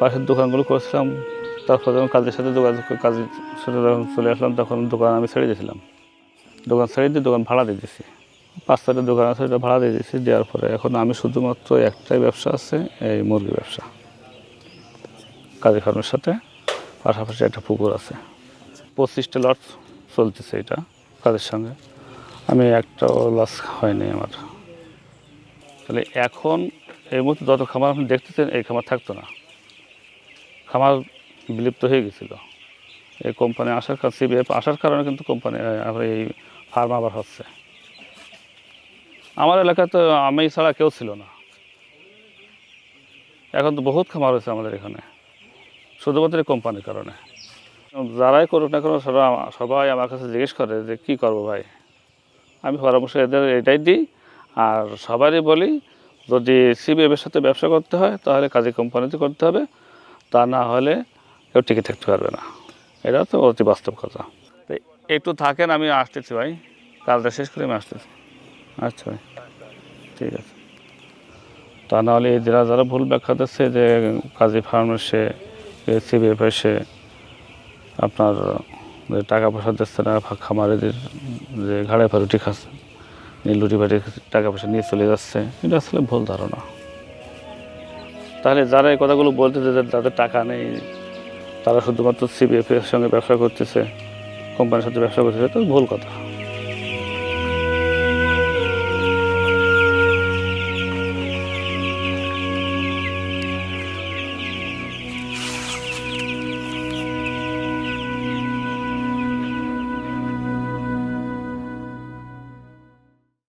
পাশের দোকানগুলো করছিলাম, তারপর যখন কাজের সাথে যোগাযোগ কাজের সাথে যখন চলে আসলাম, তখন দোকান আমি ছেড়ে দিয়েছিলাম। দোকান ছেড়ে দিয়ে দোকান ভাড়া দিয়ে দিয়েছি। পাঁচ ছয়টা দোকান আছে, ওটা ভাড়া দিয়ে দিয়েছি, দেওয়ার পরে এখন আমি শুধুমাত্র একটাই ব্যবসা আছে, এই মুরগি ব্যবসা। কাজী ফার্মের সাথে পাশাপাশি একটা পুকুর আছে। পঁচিশটা লট চলতেছে এটা কাজের সঙ্গে। আমি একটাও লস হয়নি আমার। তাহলে এখন এই মুহূর্তে যত খামার আপনি দেখতেছেন, এই খামার থাকতো না। খামার বিলুপ্ত হয়ে গেছিল। এই কোম্পানি আসার কারণ সিবিএফ আসার কারণে কিন্তু কোম্পানি আবার এই ফার্ম আবার হচ্ছে। আমার এলাকায় তো আমি ছাড়া কেউ ছিল না। এখন তো বহুত খামার হয়েছে আমাদের এখানে। শুধুমাত্র এই কোম্পানির কারণে। যারাই করুক না কেন সবাই সবাই আমার কাছে জিজ্ঞেস করে যে, কী করব ভাই? আমি পরামর্শ এদের এটাই দিই, আর সবারই বলি যদি সিবিএফের সাথে ব্যবসা করতে হয়, তাহলে কাজী কোম্পানিতে করতে হবে। তা না হলে কেউ টিকে থাকতে পারবে না। এটা তো অতি বাস্তব কথা। তো একটু থাকেন, আমি আসতেছি ভাই। কাজটা শেষ করে আমি আসতেছি। আচ্ছা ভাই, ঠিক আছে। তা নাহলে এই যারা যারা ভুল ব্যাখ্যা দিচ্ছে যে কাজী ফার্মের সে সিবিএফ সে, আপনার টাকা পয়সা দিচ্ছে না, খামারিদের যে ঘাড়ে পা রুটি খাচ্ছে এই লুটি বাটি টাকা পয়সা নিয়ে চলে যাচ্ছে, এটা আসলে ভুল ধারণা। তাহলে যারা এই কথাগুলো বলতে যে তাদের টাকা নেই, তারা শুধুমাত্র সিবিএফ এর সঙ্গে ব্যবসা করতেছে, কোম্পানির সাথে ব্যবসা করতেছে তো ভুল কথা।